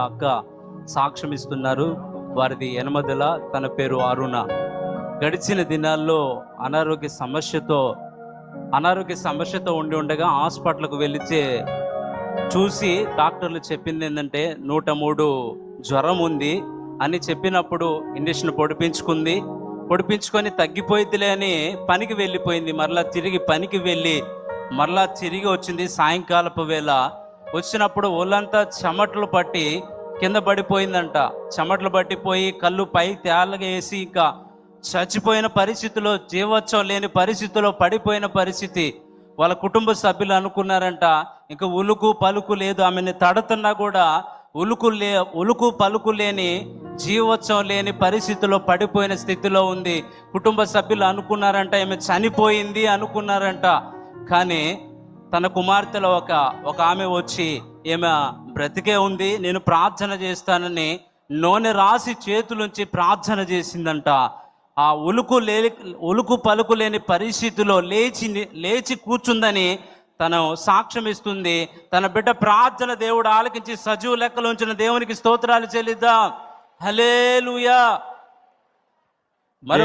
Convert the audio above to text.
అక్క సాక్ష్యం ఇస్తున్నారు వారిది ఎనమదల తన పేరు అరుణ. గడిచిన దినాల్లో అనారోగ్య సమస్యతో అనారోగ్య సమస్యతో ఉండి ఉండగా హాస్పిటల్కు వెళితే చూసి డాక్టర్లు చెప్పింది ఏంటంటే నూట మూడు జ్వరం ఉంది అని చెప్పినప్పుడు ఇంజక్షన్ పొడిపించుకుంది. పొడిపించుకొని తగ్గిపోయిద్దిలే అని పనికి వెళ్ళిపోయింది. మరలా తిరిగి పనికి వెళ్ళి మరలా తిరిగి వచ్చింది. సాయంకాలపు వేళ వచ్చినప్పుడు ఒళ్ళంతా చెమటలు పట్టి కింద పడిపోయిందంట. చెమటలు పట్టిపోయి కళ్ళు పై తేలగేసి వేసి ఇంకా చచ్చిపోయిన పరిస్థితిలో జీవోత్సవం లేని పరిస్థితిలో పడిపోయిన పరిస్థితి. వాళ్ళ కుటుంబ సభ్యులు అనుకున్నారంట ఇంకా ఉలుకు పలుకు లేదు ఆమెని తడుతున్నా కూడా ఉలుకు లే ఉలుకు పలుకు లేని జీవోత్సవం లేని పరిస్థితిలో పడిపోయిన స్థితిలో ఉంది. కుటుంబ సభ్యులు అనుకున్నారంట ఈమె చనిపోయింది అనుకున్నారంట. కానీ తన కుమార్తెలో ఒక ఒక ఆమె వచ్చి ఈమె బ్రతికే ఉంది నేను ప్రార్థన చేస్తానని నూనె రాసి చేతులుంచి ప్రార్థన చేసిందంట. ఆ ఉలుకు లే ఉలుకు పలుకు లేని పరిస్థితిలో లేచి లేచి కూర్చుందని తను సాక్ష్యం ఇస్తుంది. తన బిడ్డ ప్రార్థన దేవుడు ఆలకించి సజీవ లెక్కలు ఉంచిన దేవునికి స్తోత్రాలు చెల్లిద్దాం. హలేలుయా మరి